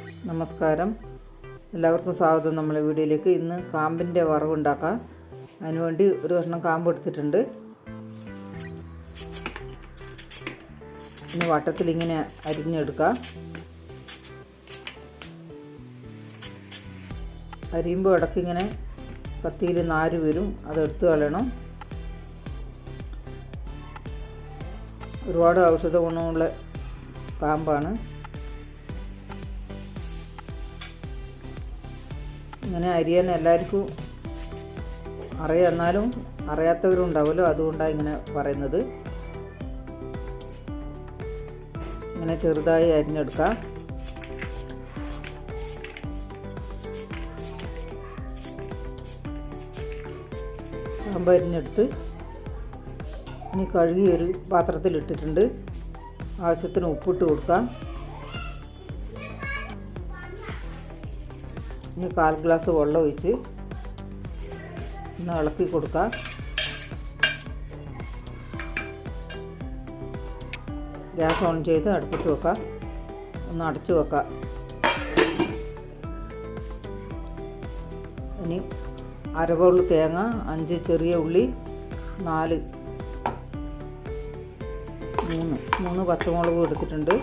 നമസ്കാരം. എല്ലാവർക്കും സ്വാഗതം നമ്മളെ വീഡിയോയിലേക്ക്. ഇന്ന് കാമ്പിന്റെ വറവുണ്ടാക്കാം അതിനുവേണ്ടി ഒരു കഷ്ണം കാമ്പ് എടുത്തിട്ടുണ്ട്. ഇനി വട്ടത്തിൽ ഇങ്ങനെ അരിഞ്ഞെടുക്കാം. അരിയുമ്പോൾ ഇടയ്ക്ക് ഇങ്ങനെ കത്തിയിൽ നാര് വരും. അതെടുത്ത് കളയണം. ഒരുപാട് ഔഷധ ഗുണമുള്ള കാമ്പാണ്. ഇങ്ങനെ അരിയാൻ എല്ലാവർക്കും അറിയാം. എന്നാലും അറിയാത്തവരും ഉണ്ടാവുമല്ലോ അതുകൊണ്ടാണ് ഇങ്ങനെ പറയുന്നത്. ഇങ്ങനെ ചെറുതായി അരിഞ്ഞെടുക്കാം. കാമ്പ് അരിഞ്ഞെടുത്ത് ഇനി കഴുകി ഒരു പാത്രത്തിലിട്ടിട്ടുണ്ട്. ആവശ്യത്തിന് ഉപ്പിട്ട് കൊടുക്കാം. ഇനി കാൽ ഗ്ലാസ് വെള്ളം ഒഴിച്ച് ഒന്ന് ഇളക്കി കൊടുക്കാം. ഗ്യാസ് ഓൺ ചെയ്ത് അടുപ്പത്ത് വെക്കാം. ഒന്ന് അടച്ചു വെക്കാം. ഇനി അരവുള്ളി തേങ്ങ അഞ്ച് ചെറിയ ഉള്ളി നാല് മൂന്ന് മൂന്ന് പച്ചമുളകും എടുത്തിട്ടുണ്ട്.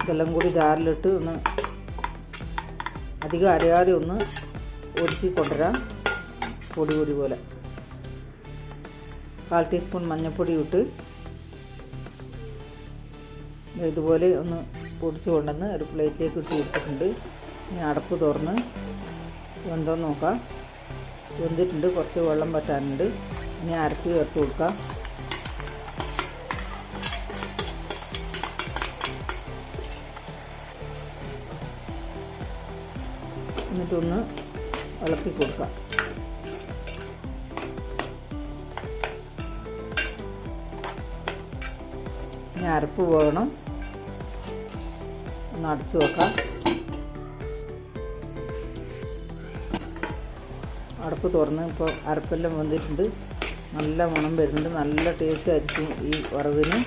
ഇതെല്ലാം കൂടി ജാറിലിട്ട് ഒന്ന് അധികം അരയാതെ ഒന്ന് ഒതുക്കി കൊണ്ടുവരാം. പൊടി പൊടി പോലെ. കാൽ ടീസ്പൂൺ മഞ്ഞൾപ്പൊടി ഇട്ട് ഇതുപോലെ ഒന്ന് പൊടിച്ച് കൊണ്ടുവന്ന് ഒരു പ്ലേറ്റിലേക്ക് ഇട്ട് കൊടുത്തിട്ടുണ്ട്. ഇനി അടപ്പ് തുറന്ന് വെന്തോ നോക്കാം. വെന്തിട്ടുണ്ട് കുറച്ച് വെള്ളം പറ്റാനുണ്ട് ഇനി അരച്ച് ചേർത്ത് കൊടുക്കാം. എന്നിട്ടൊന്ന് ഇളക്കി കൊടുക്കാം. ഇനി അരപ്പ് പോകണം ഒന്ന് അടച്ചു വെക്കാം. അടപ്പ് തുറന്ന് ഇപ്പോൾ അരപ്പെല്ലാം വന്നിട്ടുണ്ട്. നല്ല മണം വരുന്നുണ്ട്. നല്ല ടേസ്റ്റ് ആയിരിക്കും ഈ വറവിന്.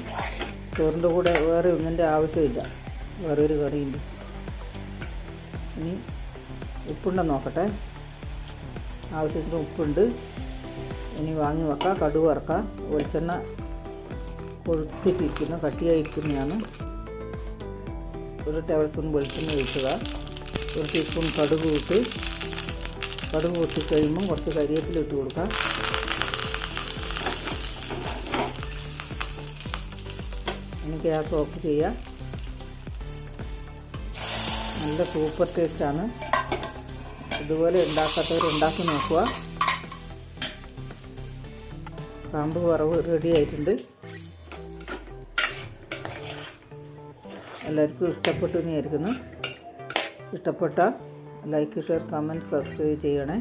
ചോറിന്റെ കൂടെ വേറെ ഒന്നിന്റെ ആവശ്യമില്ല. വേറെ ഒരു കറിയുണ്ട്. ഇനി ഉപ്പുണ്ടെന്ന് നോക്കട്ടെ. ആവശ്യത്തിന് ഉപ്പുണ്ട്. ഇനി വാങ്ങി വെക്കാം. കടുക് വറക്കാം. വെളിച്ചെണ്ണ കൊഴുത്തിട്ടിരിക്കുന്ന കട്ടിയായിരിക്കുന്നതാണ്. ഒരു ടേബിൾ സ്പൂൺ വെളിച്ചെണ്ണ ഒഴിക്കുക. ഒരു ടീസ്പൂൺ കടുക് ഇട്ട് കടുക് പൊട്ടി കഴിയുമ്പം കുറച്ച് കരിയേപ്പില ഇട്ട് കൊടുക്കാം ഇനി ഗ്യാസ് ഓഫ് ചെയ്യാം നല്ല സൂപ്പർ ടേസ്റ്റാണ് ഇതുപോലെ ഉണ്ടാക്കാത്തവർ ഉണ്ടാക്കി നോക്കുക. കാമ്പ് വറവ് റെഡി ആയിട്ടുണ്ട്. എല്ലാവർക്കും ഇഷ്ടപ്പെട്ടു എന്ന് ഇഷ്ടപ്പെട്ട ലൈക്ക് ഷെയർ കമന്റ് സബ്സ്ക്രൈബ് ചെയ്യണേ.